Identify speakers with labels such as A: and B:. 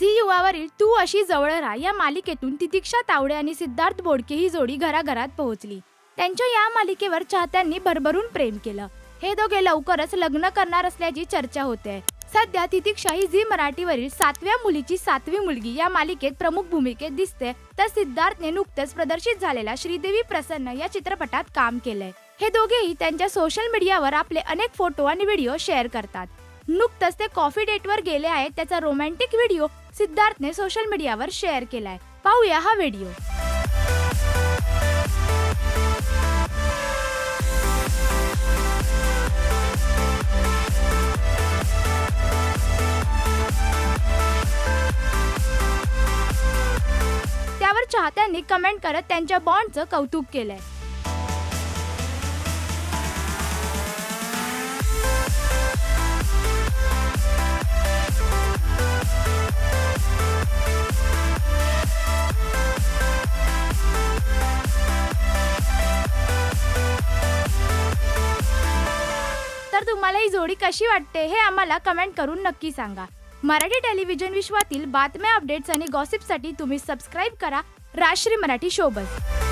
A: Zee युवावरील तू अशी जवळ राहा या मालिकेतून तितिक्षा तावडे आणि सिद्धार्थ बोडके ही जोडी घराघरात पोहोचली. त्यांच्या या मालिकेवर चाहत्यांनी भरभरून प्रेम केलं. हे दोघे लवकरच लग्न करणार असल्याची चर्चा होते. सध्या तितिक्षा ही झी मराठीवरील सातव्या मुलीची सातवी मुलगी या मालिकेत प्रमुख भूमिकेत दिसते. तर सिद्धार्थने नुकतंच प्रदर्शित झालेल्या श्रीदेवी प्रसन्न या चित्रपटात काम केलंय. हे दोघेही त्यांच्या सोशल मीडियावर आपले अनेक फोटो आणि व्हिडिओ शेअर करतात. नुकतंच ते कॉफी डेटवर गेले आहेत. त्याचा रोमॅन्टिक व्हिडिओ सिद्धार्थने सोशल मीडियावर शेअर केलाय. पाहूया हा व्हिडिओ त्यावर चाहत्यांनी कमेंट करत त्यांच्या बॉन्डचं कौतुक केलंय. तर तुम्हाला ही जोडी कशी वाटते हे आम्हाला कमेंट करून नक्की सांगा. मराठी टेलिव्हिजन विश्वातील बातम्या अपडेट्स आणि गॉसिपसाठी तुम्ही सबस्क्राईब करा राजश्री मराठी शोबत.